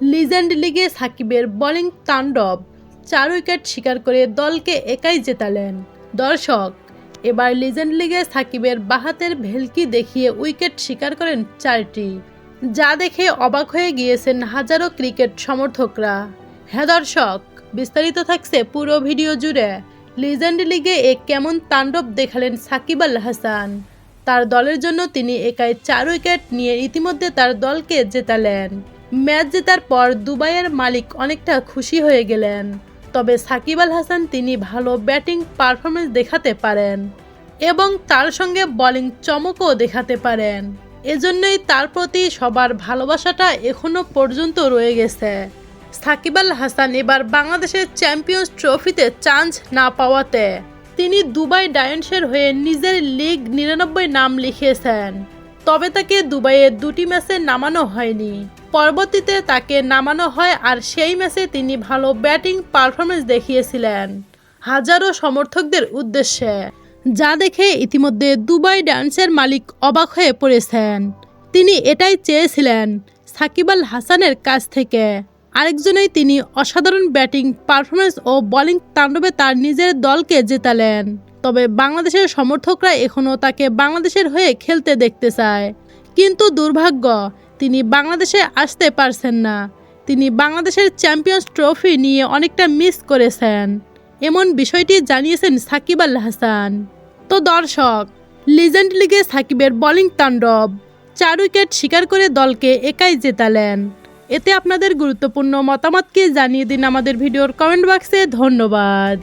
Legend লিগে সাকিবের bowling তাণ্ডব, চার উইকেট শিকার করে দলকে একাই জেতালেন। দর্শক, এবার লিজেন্ড লিগে সাকিবের বাহাতের ভেলকি দেখিয়ে উইকেট শিকার করেন চারটি, যা দেখে অবাক হয়ে গিয়েছেন হাজারো ক্রিকেট সমর্থকরা। হ্যাঁ দর্শক, বিস্তারিত থাকছে পুরো ভিডিও জুড়ে। লিজেন্ড লিগে এ কেমন তাণ্ডব দেখালেন সাকিব আল হাসান? তার দলের জন্য তিনি একাই চার উইকেট নিয়ে ইতিমধ্যে তার দলকে জেতালেন। ম্যাচ জেতার পর দুবাইয়ের মালিক অনেকটা খুশি হয়ে গেলেন। তবে সাকিব আল হাসান তিনি ভালো ব্যাটিং পারফরমেন্স দেখাতে পারেন এবং তার সঙ্গে বোলিং চমকও দেখাতে পারেন। এজন্যই তার প্রতি সবার ভালোবাসাটা এখনও পর্যন্ত রয়ে গেছে। সাকিব আল হাসান এবার বাংলাদেশের চ্যাম্পিয়ন্স ট্রফিতে চান্স না পাওয়াতে তিনি দুবাই ডায়ন্সের হয়ে নিজের লিগ নিরানব্বই নাম লিখিয়েছেন। তবে তাকে দুবাইয়ে দুটি ম্যাচে নামানো হয়নি। পরবর্তীতে তাকে নামানো হয় আর সেই ম্যাচে তিনি ভালো ব্যাটিং পারফরমেন্স দেখিয়েছিলেন হাজারো সমর্থকদের উদ্দেশ্যে, যা দেখে ইতিমধ্যে দুবাই ডান্সের মালিক অবাক হয়ে পড়েছেন। তিনি এটাই চেয়েছিলেন সাকিব আল হাসানের কাছ থেকে। আরেকজনেই তিনি অসাধারণ ব্যাটিং পারফরমেন্স ও বোলিং তাণ্ডবে তার নিজের দলকে জেতালেন। তবে বাংলাদেশের সমর্থকরা এখনও তাকে বাংলাদেশের হয়ে খেলতে দেখতে চায়। কিন্তু দুর্ভাগ্য, তিনি বাংলাদেশে আসতে পারছেন না। তিনি বাংলাদেশের চ্যাম্পিয়ন্স ট্রফি নিয়ে অনেকটা মিস করেছেন। এমন বিষয়টি জানিয়েছেন সাকিব আল হাসান। তো দর্শক, লিজেন্ড লিগে সাকিবের বোলিং তাণ্ডব, চার উইকেট শিকার করে দলকে একাই জেতালেন। এতে আপনাদের গুরুত্বপূর্ণ মতামতকে জানিয়ে দিন আমাদের ভিডিওর কমেন্ট বক্সে। ধন্যবাদ।